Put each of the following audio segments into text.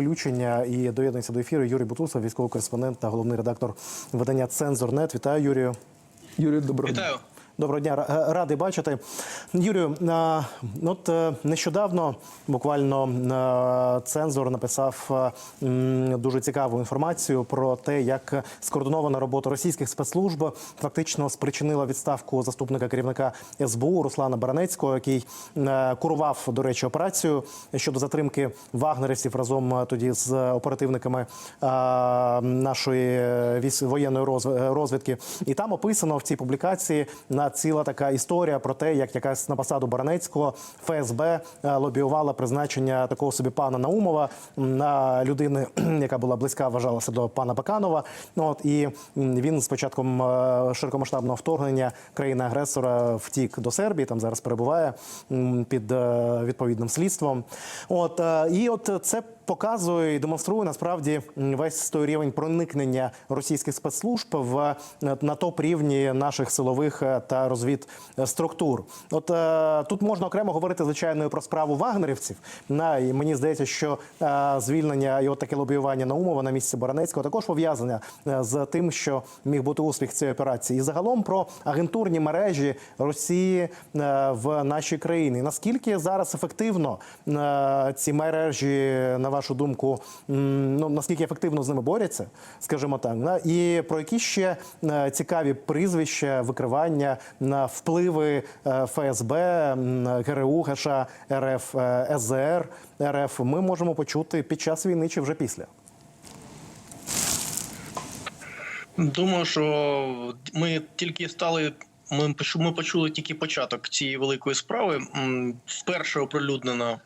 включення і доєднується до ефіру Юрій Бутусов, військовий кореспондент та головний редактор видання Цензорнет. Вітаю, Юрію. Юрію, доброго. Вітаю. Доброго дня, радий бачити. Юрію, ну, от е, нещодавно буквально е, цензор написав е, дуже цікаву інформацію про те, як скоординована робота російських спецслужб фактично спричинила відставку заступника керівника СБУ Руслана Баранецького, який е, курував, до речі, операцію щодо затримки вагнерівців разом е, тоді з оперативниками е, нашої е, воєнної розвідки. І там описано в цій публікації на ціла така історія про те, як якась на посаду Баранецького ФСБ е, лобіювала призначення такого собі пана Наумова на людини, яка була близька, вважалася до пана Баканова. Ну от і він з початком е, широкомасштабного вторгнення країни-агресора втік до Сербії. Там зараз перебуває під е, відповідним слідством. От і от це показує і демонструє насправді весь той рівень проникнення російських спецслужб в е, на топ рівні наших силових е, та розвідструктур. От е, тут можна окремо говорити звичайно про справу вагнерівців. На і мені здається, що звільнення і от таке лобіювання Наумова на місці Баранецького також пов'язане з тим, що міг бути успіх цієї операції, і загалом про агентурні мережі Росії в нашій країні. Наскільки зараз ефективно ці мережі, на вашу думку, ну наскільки ефективно з ними борються, скажімо так, да? і про які ще е, цікаві прізвища, викривання на впливи е, ФСБ, ГРУ, ГШ, РФ, е, СЗР, РФ ми можемо почути під час війни чи вже після. Думаю, що ми тільки стали. Ми поч- ми почули тільки початок цієї великої справи. Вперше оприлюднена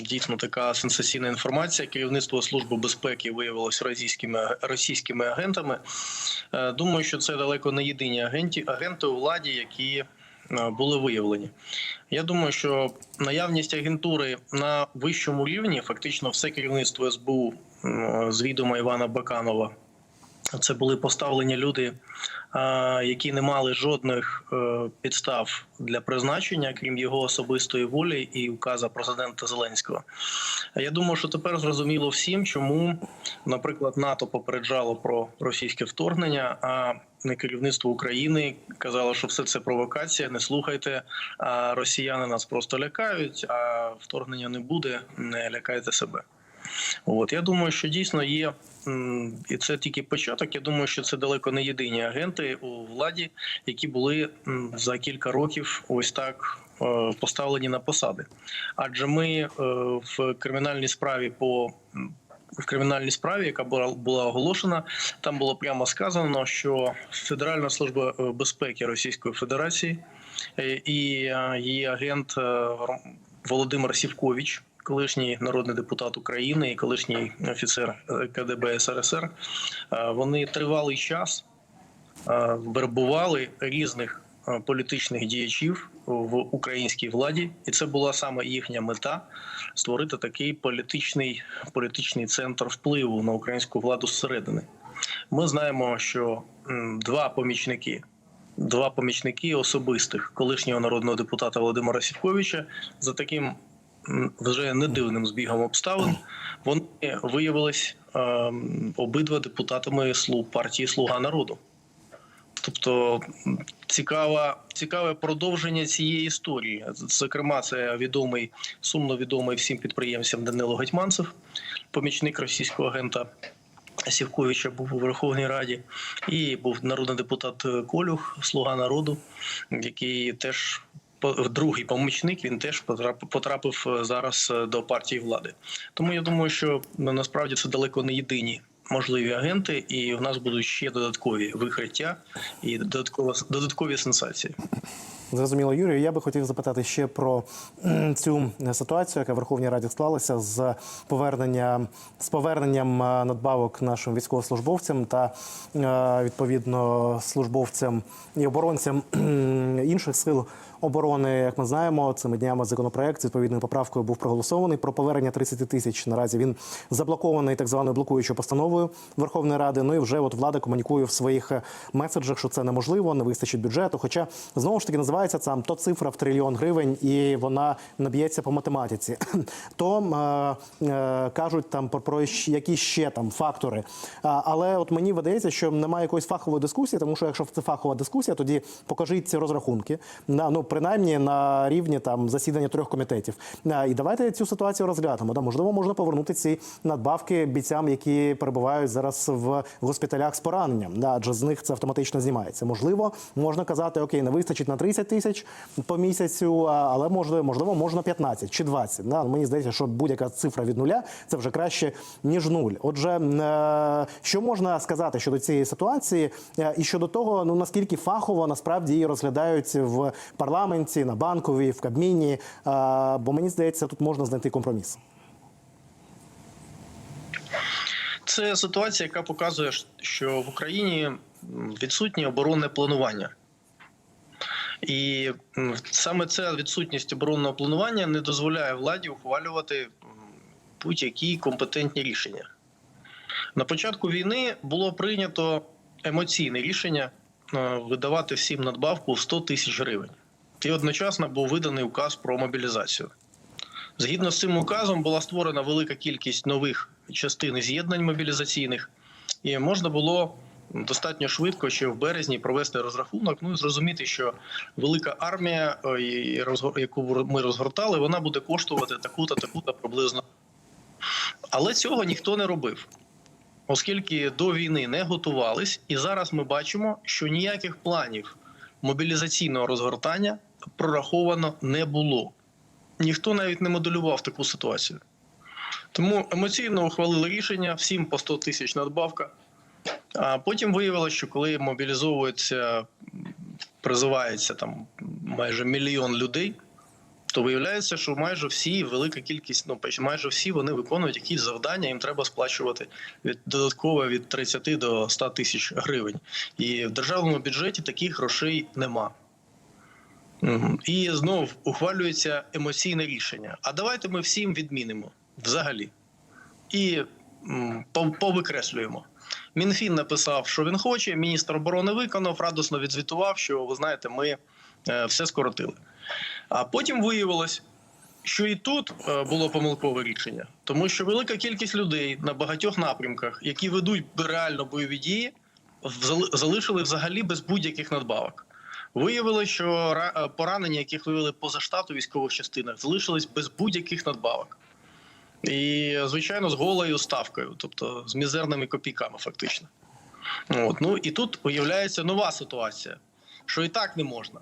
дійсно така сенсаційна інформація. Керівництво служби безпеки виявилось російськими російськими агентами. Е, Думаю, що це далеко не єдині агенті, агенти у владі, які е, були виявлені. Я думаю, що наявність агентури на вищому рівні, фактично, все керівництво СБУ з відома Івана Баканова. Це були поставлені люди, які не мали жодних е, підстав для призначення, крім його особистої волі і указа президента Зеленського. Я думаю, що тепер зрозуміло всім, чому, наприклад, НАТО попереджало про російське вторгнення, а не керівництво України казало, що все це провокація. Не слухайте. А росіяни нас просто лякають, а вторгнення не буде. Не лякайте себе. От я думаю, що дійсно є, і це тільки початок. Я думаю, що це далеко не єдині агенти у владі, які були за кілька років ось так е, поставлені на посади. Адже ми е, в кримінальній справі по в кримінальній справі, яка була оголошена, там було прямо сказано, що Федеральна служба е, безпеки Російської Федерації і її агент Володимир Сівкович, колишній народний депутат України і колишній офіцер е, КДБ СРСР, е, вони тривалий час е, вербували різних політичних діячів в українській владі, і це була саме їхня мета створити такий політичний, політичний центр впливу на українську владу зсередини. Ми знаємо, що два помічники. Два помічники особистих колишнього народного депутата Володимира Сівковича за таким вже не дивним збігом обставин вони виявились ем, обидва депутатами слуг партії Слуга народу. Тобто цікава, цікаве продовження цієї історії. Зокрема, це відомий, сумно відомий всім підприємцям Данило Гетьманцев, помічник російського агента Сівковича був у Верховній Раді, і був народний депутат Колюх, слуга народу, який теж другий помічник. Він теж потрапив, е, зараз е, до партії влади. Тому я думаю, що ну, насправді це далеко не єдині. Можливі агенти, і в нас будуть ще додаткові викриття і додаткова додаткові сенсації. Зрозуміло, Юрію. Я би хотів запитати ще про цю ситуацію, яка в Верховній Раді склалася з поверненням з поверненням е, надбавок нашим військовослужбовцям та е, відповідно службовцям і оборонцям інших сил оборони. Як ми знаємо, цими днями законопроект з відповідною поправкою був проголосований про повернення 30 тисяч. Наразі він заблокований так званою блокуючою постановою Верховної Ради. Ну і вже от влада комунікує в своїх е, меседжах, що це неможливо, не вистачить бюджету. Хоча знову ж таки називають називається там то цифра в трильйон гривень, і вона наб'ється по математиці. То е, е, кажуть там про, про які ще там фактори. А, але от мені видається, що немає якоїсь фахової дискусії, тому що якщо це фахова дискусія, тоді покажіть ці розрахунки на ну принаймні на рівні там засідання трьох комітетів. А, і давайте цю ситуацію розглянемо. Да, можливо, можна повернути ці надбавки бійцям, які перебувають зараз в госпіталях з пораненням. Да, адже з них це автоматично знімається. Можливо, можна казати, окей, не вистачить на 30 тисяч по місяцю, але можливо, можливо, можна 15 чи 20. Да, мені здається, що будь-яка цифра від нуля це вже краще ніж нуль. Отже, е, що можна сказати щодо цієї ситуації, е, і щодо того, ну наскільки фахово насправді її розглядають в парламенті, на банковій, в Кабміні, е, бо мені здається, тут можна знайти компроміс. Це ситуація, яка показує, що в Україні відсутнє оборонне планування. І саме ця відсутність оборонного планування не дозволяє владі ухвалювати будь-які компетентні рішення. На початку війни було прийнято емоційне рішення е, видавати всім надбавку в 100 тисяч гривень. І одночасно був виданий указ про мобілізацію. Згідно з цим указом була створена велика кількість нових частин з'єднань мобілізаційних, і можна було достатньо швидко ще в березні провести розрахунок. Ну і зрозуміти, що велика армія, е, яку ми розгортали, вона буде коштувати таку-то, таку-то приблизно. Але цього ніхто не робив, оскільки до війни не готувались, і зараз ми бачимо, що ніяких планів мобілізаційного розгортання прораховано не було ніхто навіть не моделював таку ситуацію. Тому емоційно ухвалили рішення всім по 100 тисяч надбавка. А потім виявилося, що коли мобілізовується, призивається там майже мільйон людей, то виявляється, що майже всі, велика кількість, ну майже всі вони виконують якісь завдання, їм треба сплачувати від додатково від 30 до 100 тисяч гривень. І в державному бюджеті таких грошей нема. І знов ухвалюється емоційне рішення. А давайте ми всім відмінимо взагалі. І повикреслюємо. Мінфін написав, що він хоче. Міністр оборони виконав, радосно відзвітував, що ви знаєте, ми е, все скоротили. А потім виявилось, що і тут е, було помилкове рішення, тому що велика кількість людей на багатьох напрямках, які ведуть реально бойові дії, залишили взагалі без будь-яких надбавок. Виявили, що е, поранені, яких вивели поза штату військових частинах, залишились без будь-яких надбавок. І, звичайно, з голою ставкою, тобто з мізерними копійками, фактично. От. Ну і тут виявляється нова ситуація, що і так не можна.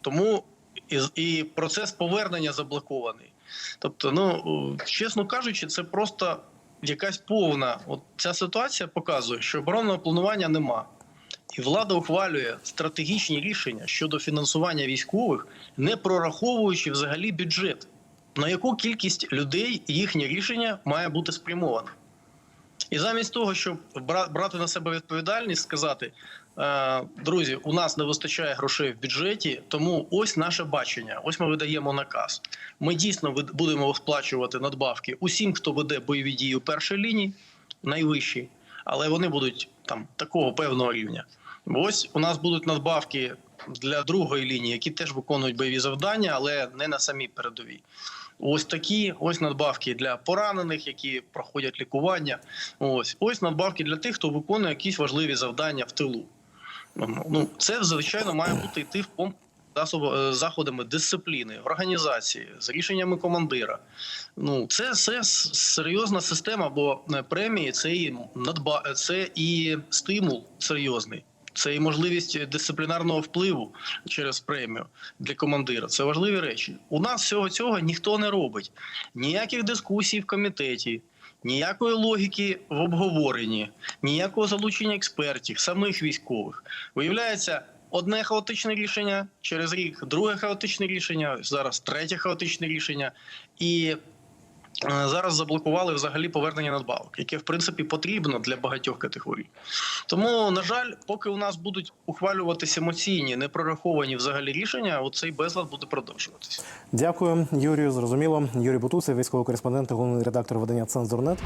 Тому і, і процес повернення заблокований. Тобто, ну чесно кажучи, це просто якась повна. От ця ситуація показує, що оборонного планування нема. І влада ухвалює стратегічні рішення щодо фінансування військових, не прораховуючи взагалі бюджет, на яку кількість людей їхнє рішення має бути спрямоване. І замість того, щоб брати на себе відповідальність, сказати: е, друзі, у нас не вистачає грошей в бюджеті, тому ось наше бачення. Ось ми видаємо наказ. Ми дійсно будемо сплачувати надбавки усім, хто веде бойові дії у першій лінії, найвищі, але вони будуть там такого певного рівня. Ось у нас будуть надбавки для другої лінії, які теж виконують бойові завдання, але не на самій передовій. Ось такі ось надбавки для поранених, які проходять лікування. Ось ось надбавки для тих, хто виконує якісь важливі завдання в тилу. Ну це звичайно має бути йти в комп е, заходами дисципліни, організації, з рішеннями командира. Ну це все серйозна система, бо е, премії це і надба це і стимул серйозний. Це і можливість дисциплінарного впливу через премію для командира. Це важливі речі. У нас всього цього ніхто не робить. Ніяких дискусій в комітеті, ніякої логіки в обговоренні, ніякого залучення експертів, самих військових. Виявляється, одне хаотичне рішення через рік, друге хаотичне рішення, зараз третє хаотичне рішення. І зараз заблокували взагалі повернення надбавок, яке в принципі потрібно для багатьох категорій. Тому, на жаль, поки у нас будуть ухвалюватися емоційні, не прораховані взагалі рішення, оцей безлад буде продовжуватися. Дякую, Юрію. Зрозуміло. Юрій Бутусов, військовий кореспондент, головний редактор видання Цензурнет.